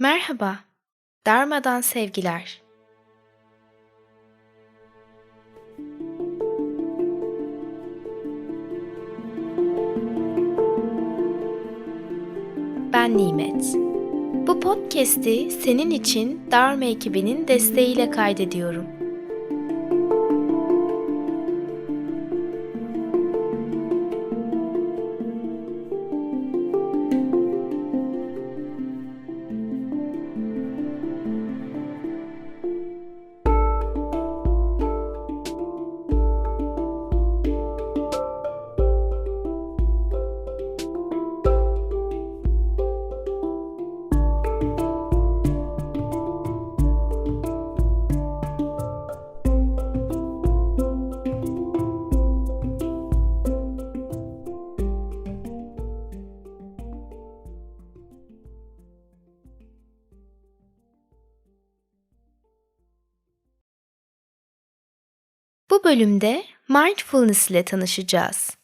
Merhaba, darmadan sevgiler. Ben Nimet. Bu podcast'i senin için Dharma ekibinin desteğiyle kaydediyorum. Bu bölümde mindfulness ile tanışacağız.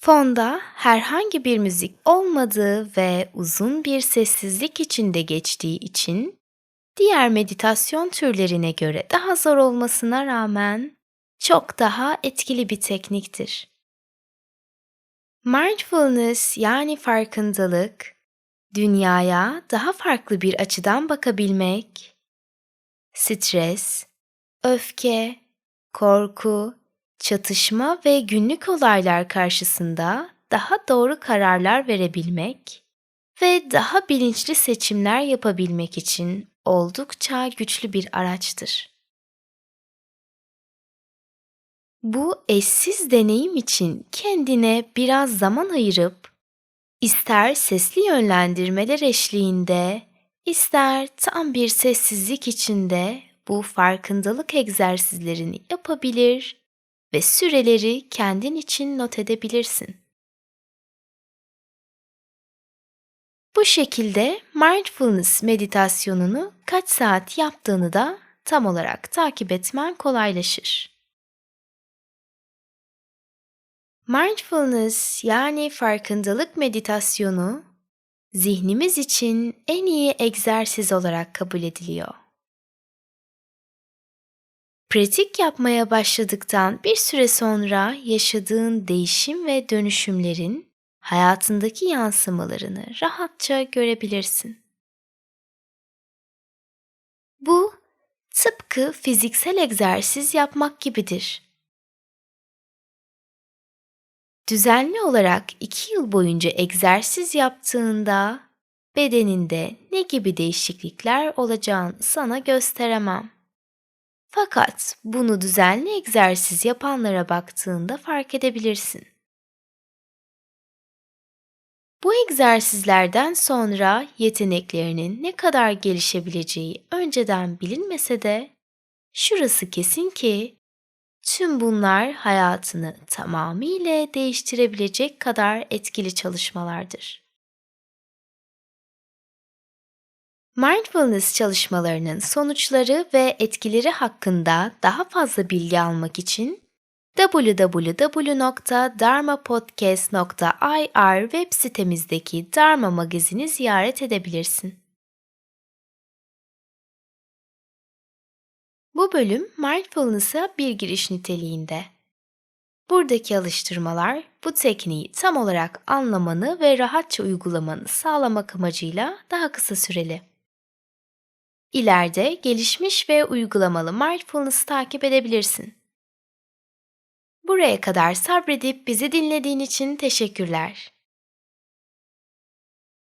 Fonda herhangi bir müzik olmadığı ve uzun bir sessizlik içinde geçtiği için diğer meditasyon türlerine göre daha zor olmasına rağmen çok daha etkili bir tekniktir. Mindfulness yani farkındalık, dünyaya daha farklı bir açıdan bakabilmek, stres, öfke, korku, çatışma ve günlük olaylar karşısında daha doğru kararlar verebilmek ve daha bilinçli seçimler yapabilmek için oldukça güçlü bir araçtır. Bu eşsiz deneyim için kendine biraz zaman ayırıp ister sesli yönlendirmeler eşliğinde, ister tam bir sessizlik içinde bu farkındalık egzersizlerini yapabilir ve süreleri kendin için not edebilirsin. Bu şekilde mindfulness meditasyonunu kaç saat yaptığını da tam olarak takip etmen kolaylaşır. Mindfulness yani farkındalık meditasyonu zihnimiz için en iyi egzersiz olarak kabul ediliyor. Pratik yapmaya başladıktan bir süre sonra yaşadığın değişim ve dönüşümlerin hayatındaki yansımalarını rahatça görebilirsin. Bu tıpkı fiziksel egzersiz yapmak gibidir. Düzenli olarak iki yıl boyunca egzersiz yaptığında bedeninde ne gibi değişiklikler olacağını sana gösteremem. Fakat bunu düzenli egzersiz yapanlara baktığında fark edebilirsin. Bu egzersizlerden sonra yeteneklerinin ne kadar gelişebileceği önceden bilinmese de şurası kesin ki tüm bunlar hayatını tamamıyla değiştirebilecek kadar etkili çalışmalardır. Mindfulness çalışmalarının sonuçları ve etkileri hakkında daha fazla bilgi almak için www.dharmapodcast.ir web sitemizdeki Dharma magazini ziyaret edebilirsin. Bu bölüm mindfulness'a bir giriş niteliğinde. Buradaki alıştırmalar bu tekniği tam olarak anlamanı ve rahatça uygulamanı sağlamak amacıyla daha kısa süreli. İleride gelişmiş ve uygulamalı mindfulness takip edebilirsin. Buraya kadar sabredip bizi dinlediğin için teşekkürler.